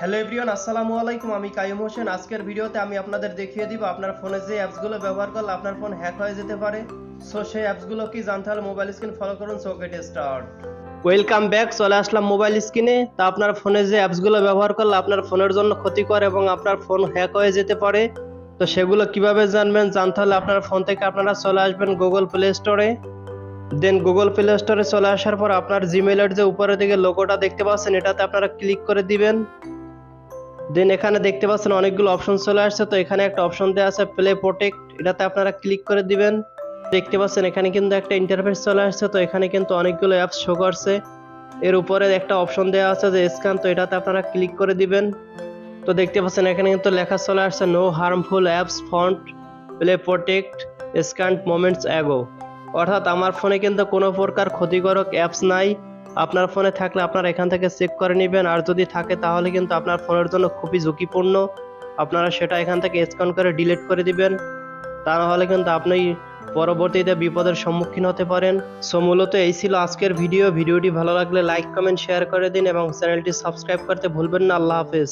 Hello everyone আসসালামু আলাইকুম, আমি কাইম হোসেন। আজকের ভিডিওতে আমি আপনাদের দেখিয়ে দিব আপনার ফোনে যে অ্যাপসগুলো ব্যবহার করলে আপনার ফোন হ্যাক হয়ে যেতে পারে। সো সেই অ্যাপসগুলো কি জানতে হলে মোবাইল স্ক্রিন ফলো করুন so get start welcome back চলে আসলাম মোবাইল স্ক্রিনে তা আপনার ফোনে যে অ্যাপসগুলো ব্যবহার করলে আপনার ফোনের জন্য ক্ষতিকর এবং আপনার ফোন হ্যাক হয়ে যেতে পারে। তো সেগুলো কীভাবে জানবেন, জানতে হলে আপনার ফোন থেকে আপনারা চলে আসবেন গুগল প্লে স্টোরে দেন গুগল প্লে স্টোরে চলে আসার পর আপনার জিমেলের যে উপরের দিকে লোগোটা দেখতে পাচ্ছেন, এটাতে আপনারা ক্লিক করে দিবেন। দেন এখানে দেখতে পাচ্ছেন অনেকগুলো অপশন চলে আসছে। তো এখানে একটা অপশন দেওয়া আছে প্লে প্রোটেক্ট এটাতে আপনারা ক্লিক করে দিবেন। দেখতে পাচ্ছেন এখানে কিন্তু একটা ইন্টারফেস চলে আসছে। তো এখানে কিন্তু অনেকগুলো অ্যাপস শো করছে। এর উপরে একটা অপশন দেওয়া আছে যে স্ক্যান তো এটাতে আপনারা ক্লিক করে দিবেন। তো দেখতে পাচ্ছেন এখানে কিন্তু লেখা চলে আসছে no harmful apps font play protect scan moments ago অর্থাৎ আমার ফোনে কিন্তু কোনো প্রকার ক্ষতিকারক অ্যাপস নাই। আপনার ফোনে থাকলে আপনারা এখান থেকে চেক করে নেবেন। আর যদি থাকে তাহলে কিন্তু আপনার ফোনের জন্য খুবই ঝুঁকিপূর্ণ। আপনারা সেটা এখান থেকে স্ক্যান করে ডিলিট করে দিবেন। তা নাহলে কিন্তু আপনি পরবর্তীতে বিপদের সম্মুখীন হতে পারেন। সো মূলত এই ছিল আজকের ভিডিও ভিডিওটি ভালো লাগলে লাইক কমেন্ট শেয়ার করে দিন এবং চ্যানেলটি সাবস্ক্রাইব করতে ভুলবেন না। আল্লাহ হাফেজ।